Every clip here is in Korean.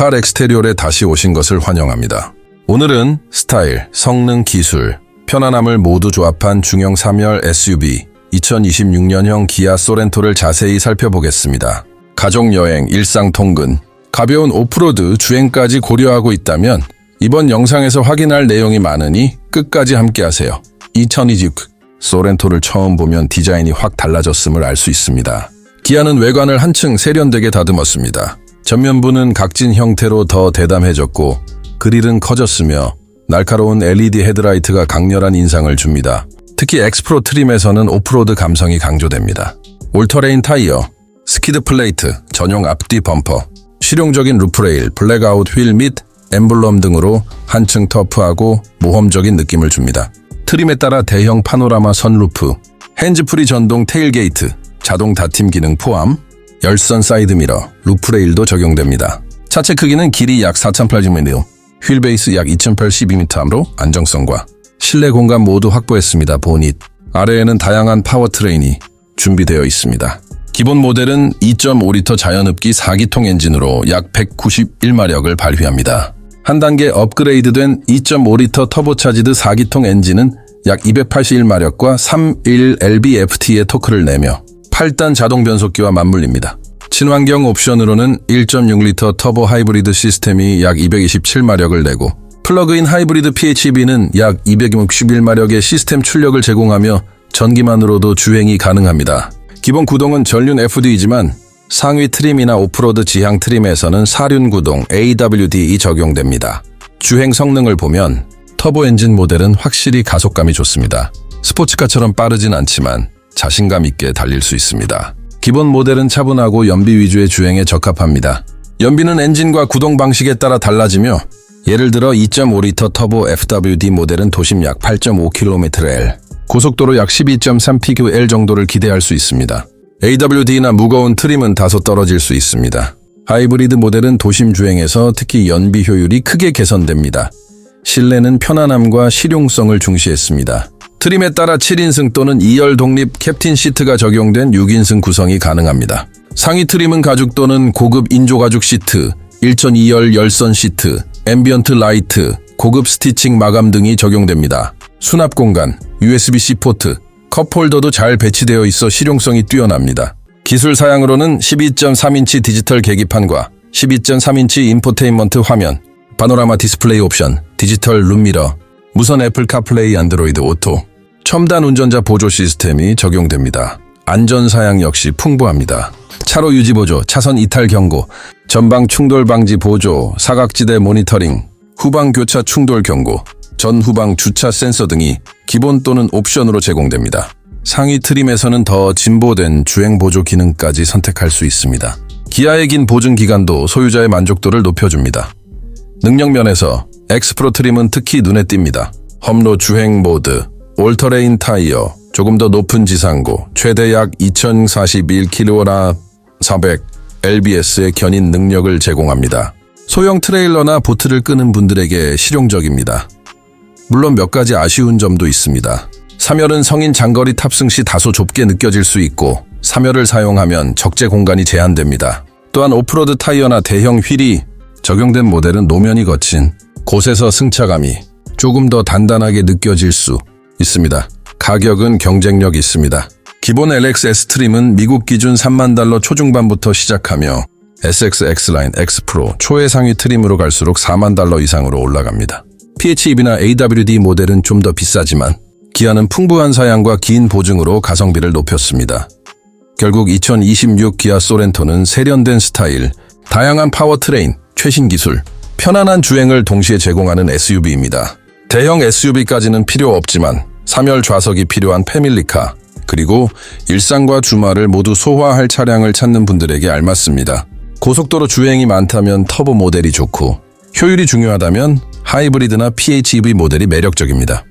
샬 엑스테리올에 다시 오신 것을 환영합니다. 오늘은 스타일, 성능, 기술, 편안함을 모두 조합한 중형 3열 SUV 2026년형 기아 소렌토를 자세히 살펴보겠습니다. 가족 여행, 일상 통근, 가벼운 오프로드 주행까지 고려하고 있다면 이번 영상에서 확인할 내용이 많으니 끝까지 함께하세요. 2026 소렌토를 처음 보면 디자인이 확 달라졌음을 알 수 있습니다. 기아는 외관을 한층 세련되게 다듬었습니다. 전면부는 각진 형태로 더 대담해졌고 그릴은 커졌으며 날카로운 LED 헤드라이트가 강렬한 인상을 줍니다. 특히 엑스프로 트림에서는 오프로드 감성이 강조됩니다. 올터레인 타이어, 스키드 플레이트, 전용 앞뒤 범퍼, 실용적인 루프레일, 블랙아웃 휠 및 엠블럼 등으로 한층 터프하고 모험적인 느낌을 줍니다. 트림에 따라 대형 파노라마 선루프, 핸즈프리 전동 테일게이트, 자동 다팀 기능 포함, 열선 사이드미러, 루프레일도 적용됩니다. 차체 크기는 길이 약 4,080mm, 휠 베이스 약 2,082m므로 안정성과 실내 공간 모두 확보했습니다. 보닛. 아래에는 다양한 파워트레인이 준비되어 있습니다. 기본 모델은 2.5리터 자연흡기 4기통 엔진으로 약 191마력을 발휘합니다. 한 단계 업그레이드된 2.5리터 터보차지드 4기통 엔진은 약 281마력과 31lb-ft의 토크를 내며 8단 자동 변속기와 맞물립니다. 친환경 옵션으로는 1.6리터 터보 하이브리드 시스템이 약 227마력을 내고 플러그인 하이브리드 PHEV는 약 261마력의 시스템 출력을 제공하며 전기만으로도 주행이 가능합니다. 기본 구동은 전륜 FD이지만 상위 트림이나 오프로드 지향 트림에서는 사륜 구동 AWD이 적용됩니다. 주행 성능을 보면 터보 엔진 모델은 확실히 가속감이 좋습니다. 스포츠카처럼 빠르진 않지만 자신감 있게 달릴 수 있습니다. 기본 모델은 차분하고 연비 위주의 주행에 적합합니다. 연비는 엔진과 구동 방식에 따라 달라지며 예를 들어 2.5리터 터보 FWD 모델은 도심 약 8.5kml, 고속도로 약 12.3pql 정도를 기대할 수 있습니다. AWD나 무거운 트림은 다소 떨어질 수 있습니다. 하이브리드 모델은 도심 주행에서 특히 연비 효율이 크게 개선됩니다. 실내는 편안함과 실용성을 중시했습니다. 트림에 따라 7인승 또는 2열 독립 캡틴 시트가 적용된 6인승 구성이 가능합니다. 상위 트림은 가죽 또는 고급 인조 가죽 시트, 1.2열 열선 시트, 앰비언트 라이트, 고급 스티칭 마감 등이 적용됩니다. 수납 공간, USB-C 포트, 컵홀더도 잘 배치되어 있어 실용성이 뛰어납니다. 기술 사양으로는 12.3인치 디지털 계기판과 12.3인치 인포테인먼트 화면, 파노라마 디스플레이 옵션, 디지털 룸미러, 무선 애플 카플레이 안드로이드 오토, 첨단 운전자 보조 시스템이 적용됩니다. 안전 사양 역시 풍부합니다. 차로 유지 보조, 차선 이탈 경고, 전방 충돌 방지 보조, 사각지대 모니터링, 후방 교차 충돌 경고, 전후방 주차 센서 등이 기본 또는 옵션으로 제공됩니다. 상위 트림에서는 더 진보된 주행 보조 기능까지 선택할 수 있습니다. 기아의 긴 보증 기간도 소유자의 만족도를 높여줍니다. 능력 면에서 엑스프로 트림은 특히 눈에 띕니다. 험로 주행 모드, 올터레인 타이어, 조금 더 높은 지상고, 최대 약 2041km나 400 LBS의 견인 능력을 제공합니다. 소형 트레일러나 보트를 끄는 분들에게 실용적입니다. 물론 몇 가지 아쉬운 점도 있습니다. 3열은 성인 장거리 탑승 시 다소 좁게 느껴질 수 있고 3열을 사용하면 적재 공간이 제한됩니다. 또한 오프로드 타이어나 대형 휠이 적용된 모델은 노면이 거친 곳에서 승차감이 조금 더 단단하게 느껴질 수 있습니다. 가격은 경쟁력 있습니다. 기본 LXS 트림은 미국 기준 3만 달러 초중반부터 시작하며 SX X라인, X 프로, 초의 상위 트림으로 갈수록 4만 달러 이상으로 올라갑니다. PHEV나 AWD 모델은 좀 더 비싸지만 기아는 풍부한 사양과 긴 보증으로 가성비를 높였습니다. 결국 2026 기아 소렌토는 세련된 스타일, 다양한 파워트레인, 최신 기술, 편안한 주행을 동시에 제공하는 SUV입니다. 대형 SUV까지는 필요 없지만 3열 좌석이 필요한 패밀리카, 그리고 일상과 주말을 모두 소화할 차량을 찾는 분들에게 알맞습니다. 고속도로 주행이 많다면 터보 모델이 좋고 효율이 중요하다면 하이브리드나 PHEV 모델이 매력적입니다.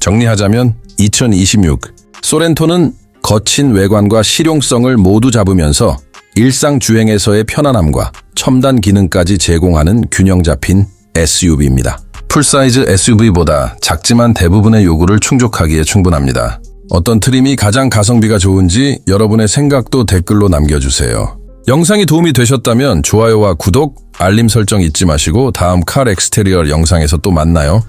정리하자면 2026 소렌토는 거친 외관과 실용성을 모두 잡으면서 일상 주행에서의 편안함과 첨단 기능까지 제공하는 균형 잡힌 SUV입니다. 풀사이즈 SUV보다 작지만 대부분의 요구를 충족하기에 충분합니다. 어떤 트림이 가장 가성비가 좋은지 여러분의 생각도 댓글로 남겨주세요. 영상이 도움이 되셨다면 좋아요와 구독, 알림 설정 잊지 마시고 다음 칼 엑스테리얼 영상에서 또 만나요.